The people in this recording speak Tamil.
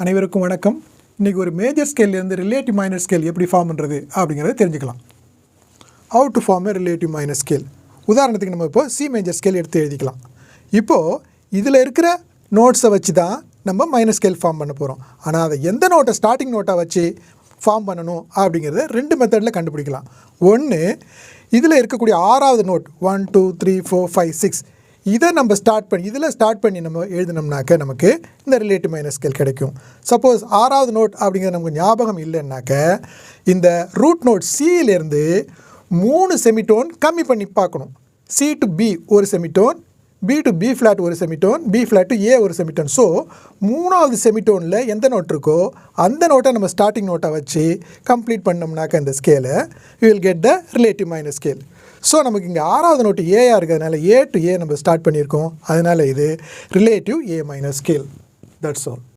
அனைவருக்கும் வணக்கம். இன்றைக்கி ஒரு மேஜர் ஸ்கேல்லேருந்து ரிலேட்டிவ் மைனர் ஸ்கேல் எப்படி ஃபார்ம் பண்ணுறது அப்படிங்கிறத தெரிஞ்சுக்கலாம். How to form a relative minor scale உதாரணத்துக்கு நம்ம இப்போ சி மேஜர் ஸ்கேல் எடுத்து எழுதிக்கலாம். இப்போது இதில் இருக்கிற நோட்ஸை வச்சு தான் நம்ம மைனர் ஸ்கேல் ஃபார்ம் பண்ண போகிறோம் ஆனால் அதை எந்த நோட்டை ஸ்டார்டிங் நோட்டை வச்சு ஃபார்ம் பண்ணணும் அப்படிங்கிறத ரெண்டு மெத்தடில் கண்டுபிடிக்கலாம். ஒன்று இதில் இருக்கக்கூடிய ஆறாவது note one two three four five six இதை நம்ம ஸ்டார்ட் பண்ணி இதில் ஸ்டார்ட் பண்ணி நம்ம எழுதினோம்னாக்க நமக்கு இந்த ரிலேட்டிவ் மைனஸ் ஸ்கேல் கிடைக்கும். சப்போஸ் ஆறாவது நோட் அப்படிங்கிறது நமக்கு ஞாபகம் இல்லைன்னாக்க இந்த ரூட் நோட் சியிலேருந்து மூணு செமிட்டோன் கம்மி பண்ணி பார்க்கணும். சி டு பி ஒரு semitone B to B flat ஒரு semitone B flat to A ஒரு செமிட்டோன் ஸோ மூணாவது செமிட்டோனில் எந்த நோட் இருக்கோ அந்த நோட்டை நம்ம ஸ்டார்டிங் நோட்டை வச்சு கம்ப்ளீட் பண்ணோம்னாக்க இந்த ஸ்கேலை you will get the relative minus scale so நமக்கு இங்கே ஆறாவது நோட்டு ஏயாக இருக்கிறதுனால ஏ டு ஏ நம்ம ஸ்டார்ட் பண்ணியிருக்கோம். அதனால் இது relative A minus scale that's all